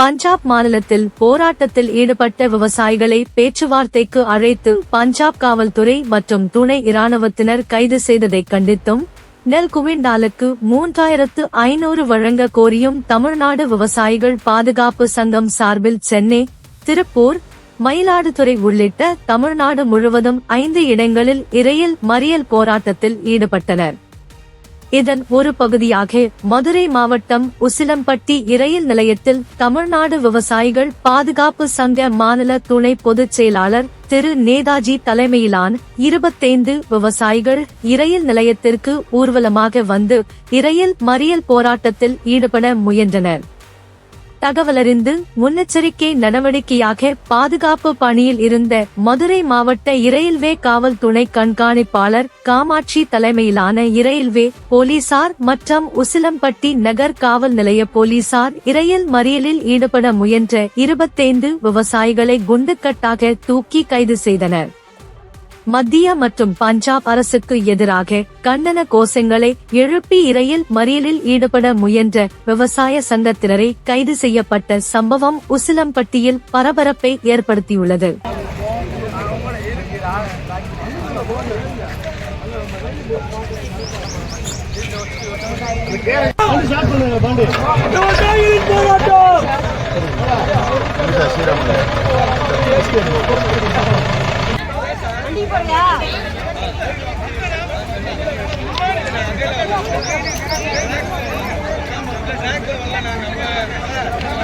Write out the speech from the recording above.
பஞ்சாப் மாநிலத்தில் போராட்டத்தில் ஈடுபட்ட விவசாயிகளை பேச்சுவார்த்தைக்கு அழைத்து பஞ்சாப் காவல்துறை மற்றும் துணை இராணுவத்தினர் கைது செய்ததைக் கண்டித்தும் நெல் குவிண்டாலுக்கு மூன்றாயிரத்து ஐநூறு வழங்க கோரியும் தமிழ்நாடு விவசாயிகள் பாதுகாப்பு சங்கம் சார்பில் சென்னை திருப்பூர் மயிலாடுதுறை உள்ளிட்ட தமிழ்நாடு முழுவதும் ஐந்து இடங்களில் இறையில் மறியல் போராட்டத்தில் ஈடுபட்டனர். இதன் ஒரு பகுதியாக மதுரை மாவட்டம் உசிலம்பட்டி இரயில் நிலையத்தில் தமிழ்நாடு விவசாயிகள் பாதுகாப்பு சங்க மாநில துணை பொதுச் செயலாளர் திரு நேதாஜி தலைமையிலான இருபத்தைந்து விவசாயிகள் இரயில் நிலையத்திற்கு ஊர்வலமாக வந்து இரயில் மறியல் போராட்டத்தில் ஈடுபட முயன்றனர். தகவலறிந்து முன்னெச்சரிக்கை நடவடிக்கையாக பாதுகாப்பு பணியில் இருந்த மதுரை மாவட்ட இரயில்வே காவல் துணை கண்காணிப்பாளர் காமாட்சி தலைமையிலான இரயில்வே போலீசார் மற்றும் உசிலம்பட்டி நகர் காவல் நிலைய போலீசார் இரயில் மறியலில் ஈடுபட முயன்ற இருபத்தைந்து விவசாயிகளை குண்டுக்கட்டாக தூக்கி கைது செய்தனர். மத்திய மற்றும் பஞ்சாப் அரசுக்கு எதிராக கண்டன கோஷங்களை எழுப்பி இரயில் மறியலில் ஈடுபட முயன்ற விவசாய சங்கத்தினரை கைது செய்யப்பட்ட சம்பவம் உசிலம்பட்டியில் பரபரப்பை ஏற்படுத்தியுள்ளது. போராட்டம் போராட்டம்